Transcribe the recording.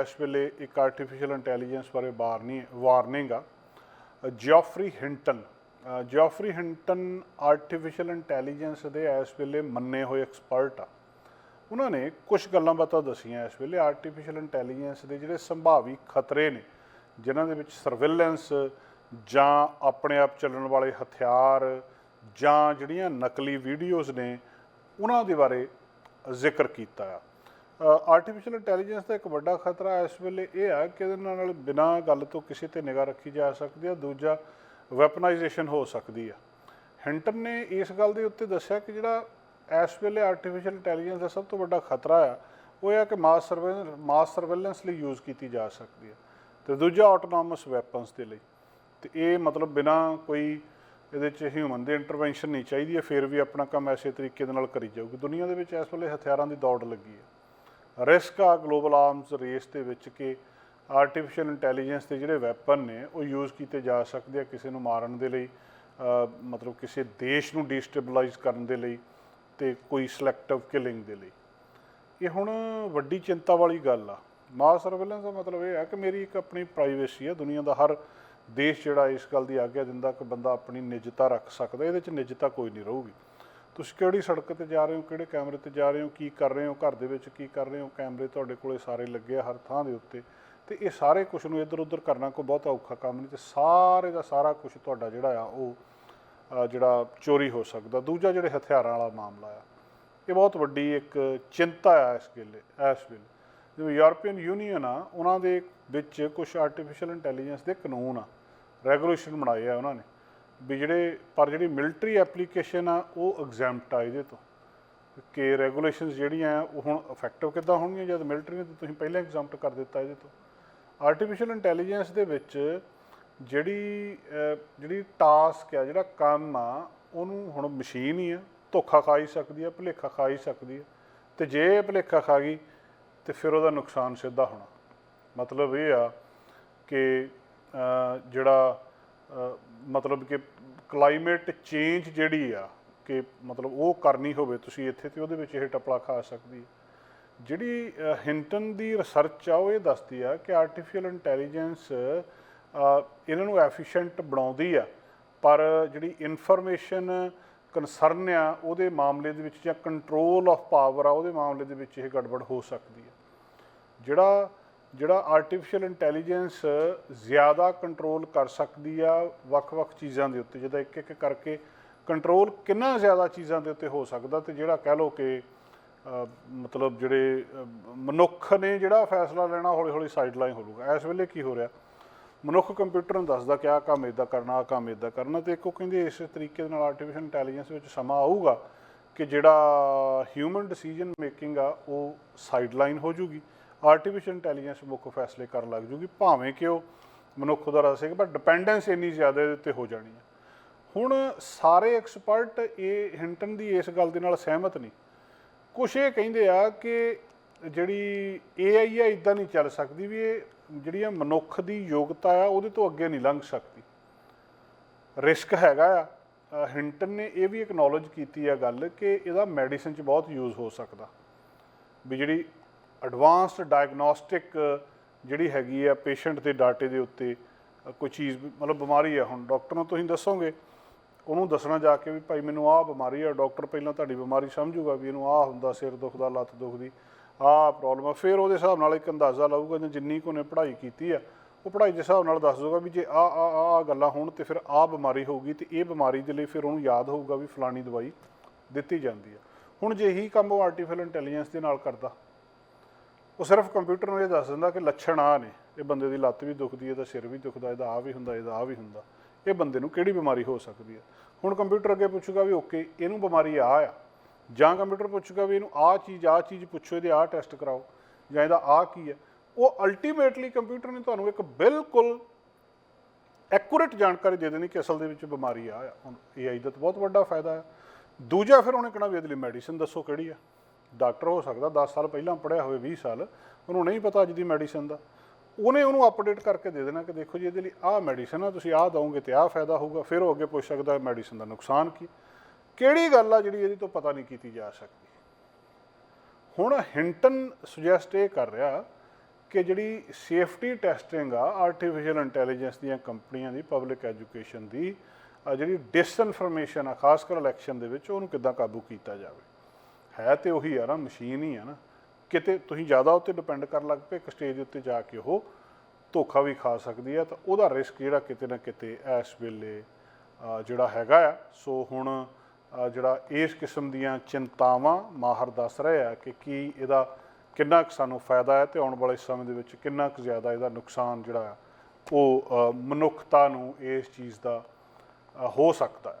ਇਸ ਵੇਲੇ ਇੱਕ ਆਰਟੀਫੀਸ਼ੀਅਲ ਇੰਟੈਲੀਜੈਂਸ ਬਾਰੇ ਵਾਰਨੀ ਵਾਰਨਿੰਗ ਆ। ਜਿਓਫਰੀ ਹਿੰਟਨ ਅ, ਹਿੰਟਨ ਆਰਟੀਫੀਸ਼ੀਅਲ ਇੰਟੈਲੀਜੈਂਸ ਦੇ ਇਸ ਵੇਲੇ ਮੰਨੇ ਹੋਏ ਐਕਸਪਰਟ ਆ। ਉਹਨਾਂ ਨੇ ਕੁਝ ਗੱਲਾਂ ਬਾਤਾਂ ਦਸੀਆਂ ਇਸ ਵੇਲੇ ਆਰਟੀਫੀਸ਼ੀਅਲ ਇੰਟੈਲੀਜੈਂਸ ਦੇ ਜਿਹੜੇ ਸੰਭਾਵੀ ਖਤਰੇ ਨੇ ਜਿਨ੍ਹਾਂ ਦੇ ਵਿੱਚ ਸਰਵੇਲੈਂਸ ਜਾਂ ਆਪਣੇ ਆਪ ਚੱਲਣ ਵਾਲੇ ਹਥਿਆਰ ਜਾਂ ਜਿਹੜੀਆਂ ਨਕਲੀ ਵੀਡੀਓਜ਼ ਨੇ ਉਹਨਾਂ ਦੇ ਬਾਰੇ ਜ਼ਿਕਰ ਕੀਤਾ ਆ। ਆਰਟੀਫੀਸ਼ੀਅਲ ਇੰਟੈਲੀਜੈਂਸ ਦਾ ਇੱਕ ਵੱਡਾ ਖਤਰਾ ਇਸ ਵੇਲੇ ਇਹ ਆ ਕਿ ਇਹਦੇ ਨਾਲ ਬਿਨਾਂ ਗੱਲ ਤੋਂ ਕਿਸੇ ਤੇ ਨਿਗਾਹ ਰੱਖੀ ਜਾ ਸਕਦੀ ਆ ਦੂਜਾ ਵੈਪਨਾਈਜੇਸ਼ਨ ਹੋ ਸਕਦੀ ਆ ਹਿੰਟਨ ਨੇ ਇਸ ਗੱਲ ਦੇ ਉੱਤੇ ਦੱਸਿਆ ਕਿ ਜਿਹੜਾ ਇਸ ਵੇਲੇ ਆਰਟੀਫੀਸ਼ੀਅਲ ਇੰਟੈਲੀਜੈਂਸ ਦਾ ਸਭ ਤੋਂ ਵੱਡਾ ਖਤਰਾ ਆ, ਉਹ ਇਹ ਆ ਕਿ ਮਾਸ ਸਰਵੇਲੈਂਸ ਮਾਸ ਸਰਵੇਲੈਂਸ ਲਈ ਯੂਜ਼ ਕੀਤੀ ਜਾ ਸਕਦੀ ਹੈ ਤੇ ਦੂਜਾ ਆਟੋਨੋਮਸ ਵੈਪਨਸ ਦੇ ਲਈ। ਤੇ ਇਹ ਮਤਲਬ ਬਿਨਾਂ ਕੋਈ ਇਹਦੇ 'ਚ ਹਿਊਮਨ ਦੀ ਇੰਟਰਵੈਂਸ਼ਨ ਨਹੀਂ ਚਾਹੀਦੀ ਹੈ, ਫਿਰ ਵੀ ਆਪਣਾ ਕੰਮ ਐਸੇ ਤਰੀਕੇ ਦੇ ਨਾਲ ਕਰੀ ਜਾਊਗੀ। ਦੁਨੀਆ ਦੇ ਵਿੱਚ ਇਸ ਵੇਲੇ ਹਥਿਆਰਾਂ ਦੀ ਦੌੜ ਲੱਗੀ ਹੈ। ਰਿਸਕ ਆ ਗਲੋਬਲ ਆਰਮਸ ਰੇਸ ਦੇ ਵਿੱਚ ਕਿ ਆਰਟੀਫੀਸ਼ੀਅਲ ਇੰਟੈਲੀਜੈਂਸ ਦੇ ਜਿਹੜੇ ਵੈਪਨ ਨੇ ਉਹ ਯੂਜ਼ ਕੀਤੇ ਜਾ ਸਕਦੇ ਆ ਕਿਸੇ ਨੂੰ ਮਾਰਨ ਦੇ ਲਈ ਮਤਲਬ ਕਿਸੇ ਦੇਸ਼ ਨੂੰ ਡੀਸਟੇਬਲਾਈਜ਼ ਕਰਨ ਦੇ ਲਈ ਤੇ ਕੋਈ ਸਿਲੈਕਟਿਵ ਕਿਲਿੰਗ ਦੇ ਲਈ। ਇਹ ਹੁਣ ਵੱਡੀ ਚਿੰਤਾ ਵਾਲੀ ਗੱਲ ਆ। ਮਾਸ ਸਰਵੇਲੈਂਸ ਦਾ ਮਤਲਬ ਇਹ ਹੈ ਕਿ ਮੇਰੀ ਇੱਕ ਆਪਣੀ ਪ੍ਰਾਈਵੇਸੀ ਹੈ ਦੁਨੀਆ ਦਾ ਹਰ ਦੇਸ਼ ਜਿਹੜਾ ਇਸ ਗੱਲ ਦੀ ਆਗਿਆ ਦਿੰਦਾ ਕਿ ਬੰਦਾ ਆਪਣੀ ਨਿੱਜਤਾ ਰੱਖ ਸਕਦਾ, ਇਹਦੇ 'ਚ ਨਿੱਜਤਾ ਕੋਈ ਨਹੀਂ ਰਹੂਗੀ। ਤੁਸੀਂ ਕਿਹੜੀ ਸੜਕ ਤੇ ਜਾ ਰਹੇ ਹੋ, ਕਿਹੜੇ ਕੈਮਰੇ ਤੇ ਜਾ ਰਹੇ ਹੋ, ਕੀ ਕਰ ਰਹੇ ਹੋ, ਘਰ ਦੇ ਵਿੱਚ ਕੀ ਕਰ ਰਹੇ ਹੋ? ਕੈਮਰੇ ਤੁਹਾਡੇ ਕੋਲੇ ਸਾਰੇ ਲੱਗੇ ਆ ਹਰ ਥਾਂ ਦੇ ਉੱਤੇ। ਤੇ ਇਹ ਸਾਰੇ ਕੁਝ ਨੂੰ ਇੱਧਰ ਉੱਧਰ ਕਰਨਾ ਕੋਈ ਬਹੁਤਾ ਔਖਾ ਕੰਮ ਨਹੀਂ ਤੇ ਸਾਰੇ ਦਾ ਸਾਰਾ ਕੁਝ ਤੁਹਾਡਾ ਜਿਹੜਾ ਆ, ਉਹ ਜਿਹੜਾ ਚੋਰੀ ਹੋ ਸਕਦਾ। ਦੂਜਾ ਜਿਹੜੇ ਹਥਿਆਰਾਂ ਵਾਲਾ ਮਾਮਲਾ ਆ, ਇਹ ਬਹੁਤ ਵੱਡੀ ਇੱਕ ਚਿੰਤਾ ਆ ਇਸ ਵੇਲੇ ਇਸ ਵੇਲੇ। ਜਿਵੇਂ ਯੂਰਪੀਅਨ ਯੂਨੀਅਨ ਆ, ਉਹਨਾਂ ਦੇ ਵਿੱਚ ਕੁਝ ਆਰਟੀਫੀਸ਼ੀਅਲ ਇੰਟੈਲੀਜੈਂਸ ਦੇ ਕਾਨੂੰਨ ਆ, ਰੈਗੂਲੇਸ਼ਨ ਬਣਾਏ ਆ ਉਹਨਾਂ ਨੇ। ਵੀ ਜਿਹੜੇ, ਪਰ ਜਿਹੜੀ ਮਿਲਟਰੀ ਐਪਲੀਕੇਸ਼ਨ ਆ, ਉਹ ਐਗਜ਼ੈਂਪਟ ਆ ਇਹਦੇ ਤੋਂ। ਕਿ ਰੈਗੂਲੇਸ਼ਨਸ ਜਿਹੜੀਆਂ ਉਹ ਹੁਣ ਇਫੈਕਟਿਵ ਕਿੱਦਾਂ ਹੋਣਗੀਆਂ? ਜਦ ਮਿਲਟਰੀ ਨੇ ਤਾਂ ਤੁਸੀਂ ਪਹਿਲਾਂ ਐਗਜ਼ੈਂਪਟ ਕਰ ਦਿੱਤਾ ਇਹਦੇ ਤੋਂ। ਆਰਟੀਫੀਸ਼ੀਅਲ ਇੰਟੈਲੀਜੈਂਸ ਦੇ ਵਿੱਚ ਜਿਹੜੀ ਜਿਹੜੀ ਟਾਸਕ ਆ, ਜਿਹੜਾ ਕੰਮ ਆ, ਉਹਨੂੰ ਹੁਣ ਮਸ਼ੀਨ ਹੀ ਆ। ਧੋਖਾ ਖਾ ਹੀ ਸਕਦੀ ਆ, ਭੁਲੇਖਾ ਖਾ ਹੀ ਸਕਦੀ ਆ। ਤੇ ਜੇ ਇਹ ਭੁਲੇਖਾ ਖਾ ਗਈ, ਤੇ ਫਿਰ ਉਹਦਾ ਨੁਕਸਾਨ ਸਿੱਧਾ ਹੋਣਾ। ਮਤਲਬ ਇਹ ਆ ਕਿ ਜਿਹੜਾ ਮਤਲਬ ਕਿ ਕਲਾਈਮੇਟ ਚੇਂਜ ਜਿਹੜੀ ਆ ਕਿ ਮਤਲਬ ਉਹ ਕਰਨੀ ਹੋਵੇ, ਤੁਸੀਂ ਇੱਥੇ ਤੇ ਉਹਦੇ ਵਿੱਚ ਇਹ ਟਪਲਾ ਖਾ ਸਕਦੀ ਜਿਹੜੀ ਹਿੰਟਨ ਦੀ ਰਿਸਰਚ ਆ, ਉਹ ਇਹ ਦੱਸਦੀ ਆ ਕਿ ਆਰਟੀਫੀਸ਼ੀਅਲ ਇੰਟੈਲੀਜੈਂਸ ਇਹਨਾਂ ਨੂੰ ਐਫੀਸ਼ੀਐਂਟ ਬਣਾਉਂਦੀ ਆ, ਪਰ ਜਿਹੜੀ ਇਨਫੋਰਮੇਸ਼ਨ ਕਨਸਰਨ ਆ, ਉਹਦੇ ਮਾਮਲੇ ਦੇ ਵਿੱਚ ਜਾਂ ਕੰਟਰੋਲ ਆਫ ਪਾਵਰ ਆ, ਉਹਦੇ ਮਾਮਲੇ ਦੇ ਵਿੱਚ ਇਹ ਗੜਬੜ ਹੋ ਸਕਦੀ ਹੈ ਜਿਹੜਾ ਜਿਹੜਾ ਆਰਟੀਫੀਸ਼ੀਅਲ ਇੰਟੈਲੀਜੈਂਸ ਜ਼ਿਆਦਾ ਕੰਟਰੋਲ ਕਰ ਸਕਦੀ ਆ ਵੱਖ-ਵੱਖ ਚੀਜ਼ਾਂ ਦੇ ਉੱਤੇ ਜਿਹਦਾ ਇੱਕ ਇੱਕ ਕਰਕੇ ਕੰਟਰੋਲ ਕਿੰਨਾ ਜ਼ਿਆਦਾ ਚੀਜ਼ਾਂ ਦੇ ਉੱਤੇ ਹੋ ਸਕਦਾ ਤੇ ਜਿਹੜਾ ਕਹਿ ਲਓ ਕਿ ਮਤਲਬ ਜਿਹੜੇ ਮਨੁੱਖ ਨੇ ਜਿਹੜਾ ਫੈਸਲਾ ਲੈਣਾ ਹੌਲੀ-ਹੌਲੀ ਸਾਈਡਲਾਈਨ ਹੋ ਜਾਊਗਾ ਇਸ ਵੇਲੇ ਕੀ ਹੋ ਰਿਹਾ? ਮਨੁੱਖ ਕੰਪਿਊਟਰ ਨੂੰ ਦੱਸਦਾ ਕਿ ਆਹ ਕੰਮ ਇਦਾਂ ਕਰਨਾ, ਆਹ ਕੰਮ ਇਦਾਂ ਕਰਨਾ ਤੇ ਇੱਕ ਉਹ ਕਹਿੰਦੇ ਇਸ ਤਰੀਕੇ ਦੇ ਨਾਲ ਆਰਟੀਫੀਸ਼ੀਅਲ ਇੰਟੈਲੀਜੈਂਸ ਵਿੱਚ ਸਮਾਂ ਆਊਗਾ ਕਿ ਜਿਹੜਾ ਹਿਊਮਨ ਡਿਸੀਜਨ ਮੇਕਿੰਗ ਆ ਉਹ ਸਾਈਡਲਾਈਨ ਹੋ ਜੂਗੀ। ਆਰਟੀਫੀਸ਼ੀਅਲ ਇੰਟੈਲੀਜੈਂਸ ਮੁੱਖ ਫੈਸਲੇ ਕਰਨ ਲੱਗ ਜੂਗੀ, ਭਾਵੇਂ ਕਿ ਉਹ ਮਨੁੱਖ ਦਾ ਰਸੇਗਾ ਪਰ ਡਿਪੈਂਡੈਂਸ ਇੰਨੀ ਜ਼ਿਆਦਾ ਇਹਦੇ ਉੱਤੇ ਹੋ ਜਾਣੀ ਹੈ। ਹੁਣ ਸਾਰੇ ਐਕਸਪਰਟ ਇਹ ਹਿੰਟਨ ਦੀ ਇਸ ਗੱਲ ਦੇ ਨਾਲ ਸਹਿਮਤ ਨਹੀਂ। ਕੁਛ ਇਹ ਕਹਿੰਦੇ ਆ ਕਿ ਜਿਹੜੀ AI ਆ ਇਦਾਂ ਨਹੀਂ ਚੱਲ ਸਕਦੀ ਵੀ ਇਹ ਜਿਹੜੀ ਮਨੁੱਖ ਦੀ ਯੋਗਤਾ ਆ, ਉਹਦੇ ਤੋਂ ਅੱਗੇ ਨਹੀਂ ਲੰਘ ਸਕਦੀ। ਰਿਸਕ ਹੈਗਾ ਆ। ਹਿੰਟਨ ਨੇ ਇਹ ਵੀ ਐਕਨੋਲਜ ਕੀਤੀ ਆ ਗੱਲ ਕਿ ਇਹਦਾ ਮੈਡੀਸਨ 'ਚ ਬਹੁਤ ਯੂਜ਼ ਹੋ ਸਕਦਾ। ਵੀ ਜਿਹੜੀ ਐਡਵਾਂਸਡ ਡਾਇਗਨੋਸਟਿਕ ਜਿਹੜੀ ਹੈਗੀ ਆ ਪੇਸ਼ੈਂਟ ਦੇ ਡਾਟੇ ਦੇ ਉੱਤੇ ਕੋਈ ਚੀਜ਼ ਮਤਲਬ ਬਿਮਾਰੀ ਆ ਹੁਣ ਡਾਕਟਰ ਨੂੰ ਤੁਸੀਂ ਦੱਸੋਗੇ, ਉਹਨੂੰ ਦੱਸਣਾ ਜਾ ਕੇ ਵੀ ਭਾਈ ਮੈਨੂੰ ਆਹ ਬਿਮਾਰੀ ਆ ਡਾਕਟਰ ਪਹਿਲਾਂ ਤੁਹਾਡੀ ਬਿਮਾਰੀ ਸਮਝੂਗਾ ਵੀ ਇਹਨੂੰ ਆਹ ਹੁੰਦਾ ਸਿਰ ਦੁਖਦਾ, ਲੱਤ ਦੁਖਦੀ, ਆਹ ਪ੍ਰੋਬਲਮ ਆ, ਫਿਰ ਉਹਦੇ ਹਿਸਾਬ ਨਾਲ ਇੱਕ ਅੰਦਾਜ਼ਾ ਲਾਊਗਾ ਜਾਂ ਜਿੰਨੀ ਕੁ ਉਹਨੇ ਪੜ੍ਹਾਈ ਕੀਤੀ ਆ, ਉਹ ਪੜ੍ਹਾਈ ਦੇ ਹਿਸਾਬ ਨਾਲ ਦੱਸ ਦਊਗਾ ਵੀ ਜੇ ਆ ਆ ਆ ਗੱਲਾਂ ਹੋਣ ਤੇ ਫਿਰ ਆਹ ਬਿਮਾਰੀ ਹੋਊਗੀ ਤੇ ਇਹ ਬਿਮਾਰੀ ਦੇ ਲਈ ਫਿਰ ਉਹਨੂੰ ਯਾਦ ਹੋਊਗਾ ਵੀ ਫਲਾਣੀ ਦਵਾਈ ਦਿੱਤੀ ਜਾਂਦੀ ਆ। ਹੁਣ ਜੇ ਇਹੀ ਕੰਮ ਉਹ ਆਰਟੀਫੀਸ਼ੀਅਲ ਇੰਟੈਲੀਜੈਂਸ ਦੇ ਨਾਲ ਕਰਦਾ ਉਹ ਸਿਰਫ ਕੰਪਿਊਟਰ ਨੂੰ ਇਹ ਦੱਸ ਦਿੰਦਾ ਕਿ ਲੱਛਣ ਆ ਨੇ। ਇਹ ਬੰਦੇ ਦੀ ਲੱਤ ਵੀ ਦੁਖਦੀ ਹੈ, ਇਹਦਾ ਸਿਰ ਵੀ ਦੁਖਦਾ, ਇਹਦਾ ਆ ਵੀ ਹੁੰਦਾ, ਇਹਦਾ ਆ ਵੀ ਹੁੰਦਾ। ਇਹ ਬੰਦੇ ਨੂੰ ਕਿਹੜੀ ਬਿਮਾਰੀ ਹੋ ਸਕਦੀ ਹੈ? ਹੁਣ ਕੰਪਿਊਟਰ ਅੱਗੇ ਪੁੱਛੂਗਾ ਵੀ ਓਕੇ, ਇਹਨੂੰ ਬਿਮਾਰੀ ਆ ਆ। ਜਾਂ ਕੰਪਿਊਟਰ ਪੁੱਛੂਗਾ ਵੀ ਇਹਨੂੰ ਆ ਚੀਜ਼ ਆ ਚੀਜ਼ ਪੁੱਛੋ, ਇਹਦੇ ਆ ਟੈਸਟ ਕਰਾਓ, ਜਾਂ ਇਹਦਾ ਆ ਕੀ ਹੈ। ਉਹ ਅਲਟੀਮੇਟਲੀ ਕੰਪਿਊਟਰ ਨੇ ਤੁਹਾਨੂੰ ਇੱਕ ਬਿਲਕੁਲ ਐਕੂਰੇਟ ਜਾਣਕਾਰੀ ਦੇ ਦੇਣੀ ਕਿ ਅਸਲ ਦੇ ਵਿੱਚ ਬਿਮਾਰੀ ਆ ਆ। ਹੁਣ AI ਦਾ ਤਾਂ ਬਹੁਤ ਵੱਡਾ ਫਾਇਦਾ ਹੈ। ਦੂਜਾ ਫਿਰ ਉਹਨੇ ਕਹਿਣਾ ਵੀ ਇਹਦੇ ਲਈ ਮੈਡੀਸਿਨ ਦੱਸੋ ਕਿਹੜੀ ਆ ਡਾਕਟਰ ਹੋ ਸਕਦਾ 10 ਸਾਲ ਪਹਿਲਾਂ ਪੜਿਆ ਹੋਵੇ 20 ਸਾਲ, ਉਹਨੂੰ ਨਹੀਂ ਪਤਾ ਅੱਜ ਦੀ ਮੈਡੀਸਨ ਦਾ। ਉਹਨੇ ਉਹਨੂੰ ਅਪਡੇਟ ਕਰਕੇ ਦੇ ਦੇਣਾ ਕਿ ਦੇਖੋ ਜੀ ਇਹਦੇ ਲਈ ਆਹ ਮੈਡੀਸਨ ਆ, ਤੁਸੀਂ ਆਹ ਦਵੋਗੇ ਤੇ ਆਹ ਫਾਇਦਾ ਹੋਊਗਾ, ਫਿਰ ਉਹ ਅੱਗੇ ਪੁੱਛ ਸਕਦਾ ਮੈਡੀਸਨ ਦਾ ਨੁਕਸਾਨ ਕੀ। ਕਿਹੜੀ ਗੱਲ ਆ ਜਿਹੜੀ ਇਹਦੀ ਤੋਂ ਪਤਾ ਨਹੀਂ ਕੀਤੀ ਜਾ ਸਕਦੀ? ਹੁਣ ਹਿੰਟਨ ਸੁਜੈਸਟ ਇਹ ਕਰ ਰਿਹਾ ਕਿ ਜਿਹੜੀ ਸੇਫਟੀ ਟੈਸਟਿੰਗ ਆ ਆਰਟੀਫੀਸ਼ੀਅਲ ਇੰਟੈਲੀਜੈਂਸ ਦੀਆਂ ਕੰਪਨੀਆਂ ਦੀ ਪਬਲਿਕ ਐਜੂਕੇਸ਼ਨ ਦੀ, ਆ ਜਿਹੜੀ ਡਿਸਇਨਫੋਰਮੇਸ਼ਨ ਆ, ਖਾਸ ਕਰ ਇਲੈਕਸ਼ਨ ਦੇ ਵਿੱਚ, ਉਹਨੂੰ ਕਿੱਦਾਂ ਕਾਬੂ ਕੀਤਾ ਜਾਵੇ? ਹੈ ਤੇ ਉਹੀ ਆ ਨਾ, ਮਸ਼ੀਨ ਹੀ ਆ ਨਾ। ਕਿਤੇ ਤੁਸੀਂ ਜ਼ਿਆਦਾ ਉੱਤੇ ਡਿਪੈਂਡ ਕਰਨ ਲੱਗ ਪਏ, ਇੱਕ ਸਟੇਜ ਉੱਤੇ ਜਾ ਕੇ ਉਹ ਧੋਖਾ ਵੀ ਖਾ ਸਕਦੀ ਹੈ ਤਾਂ ਉਹਦਾ ਰਿਸਕ ਜਿਹੜਾ ਕਿਤੇ ਨਾ ਕਿਤੇ ਇਸ ਵੇਲੇ ਜਿਹੜਾ ਹੈਗਾ ਆ। ਸੋ ਹੁਣ ਜਿਹੜਾ ਇਸ ਕਿਸਮ ਦੀਆਂ ਚਿੰਤਾਵਾਂ ਮਾਹਰ ਦੱਸ ਰਹੇ ਆ ਕਿ ਕੀ ਇਹਦਾ ਕਿੰਨਾ ਕੁ ਸਾਨੂੰ ਫਾਇਦਾ ਹੈ ਤੇ ਆਉਣ ਵਾਲੇ ਸਮੇਂ ਦੇ ਵਿੱਚ ਕਿੰਨਾ ਕੁ ਜ਼ਿਆਦਾ ਇਹਦਾ ਨੁਕਸਾਨ ਜਿਹੜਾ ਆ, ਉਹ ਮਨੁੱਖਤਾ ਨੂੰ ਇਸ ਚੀਜ਼ ਦਾ ਹੋ ਸਕਦਾ ਹੈ।